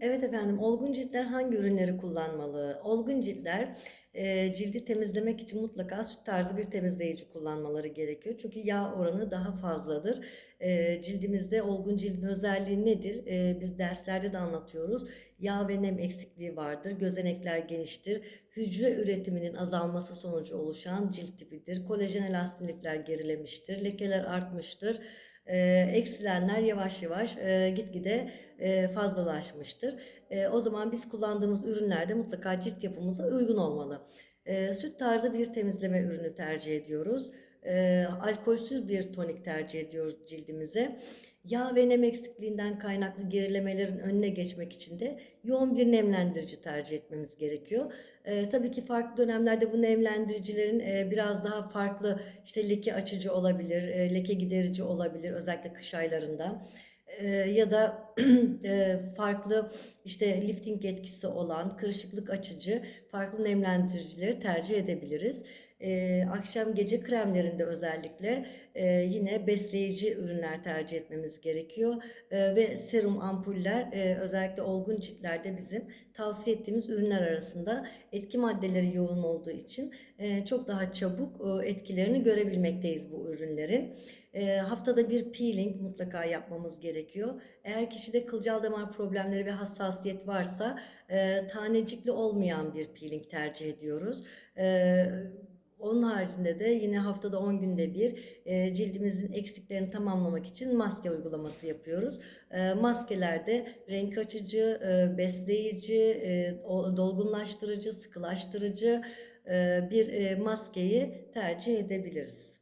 Evet efendim, olgun ciltler hangi ürünleri kullanmalı? Olgun ciltler e, cildi temizlemek için mutlaka süt tarzı bir temizleyici kullanmaları gerekiyor. Çünkü yağ oranı daha fazladır. E, cildimizde olgun cildin özelliği nedir? E, biz derslerde de anlatıyoruz. Yağ ve nem eksikliği vardır. Gözenekler geniştir. Hücre üretiminin azalması sonucu oluşan cilt tipidir. Kolajen elastin lifler gerilemiştir. Lekeler artmıştır e, eksilenler yavaş yavaş e, gitgide e, fazlalaşmıştır. E, o zaman biz kullandığımız ürünlerde mutlaka cilt yapımıza uygun olmalı. E, süt tarzı bir temizleme ürünü tercih ediyoruz. E, alkolsüz bir tonik tercih ediyoruz cildimize. Yağ ve nem eksikliğinden kaynaklı gerilemelerin önüne geçmek için de yoğun bir nemlendirici tercih etmemiz gerekiyor. E, tabii ki farklı dönemlerde bu nemlendiricilerin e, biraz daha farklı işte leke açıcı olabilir, e, leke giderici olabilir özellikle kış aylarında. E, ya da e, farklı işte lifting etkisi olan kırışıklık açıcı farklı nemlendiricileri tercih edebiliriz. E, akşam gece kremlerinde özellikle e, yine besleyici ürünler tercih etmemiz gerekiyor. E, ve serum ampuller e, özellikle olgun ciltlerde bizim tavsiye ettiğimiz ürünler arasında etki maddeleri yoğun olduğu için e, çok daha çabuk etkilerini görebilmekteyiz bu ürünlerin. Haftada bir peeling mutlaka yapmamız gerekiyor. Eğer kişide kılcal damar problemleri ve hassasiyet varsa tanecikli olmayan bir peeling tercih ediyoruz. Onun haricinde de yine haftada 10 günde bir e, cildimizin eksiklerini tamamlamak için maske uygulaması yapıyoruz. E, maskelerde renk açıcı, e, besleyici, e, dolgunlaştırıcı, sıkılaştırıcı e, bir e, maskeyi tercih edebiliriz.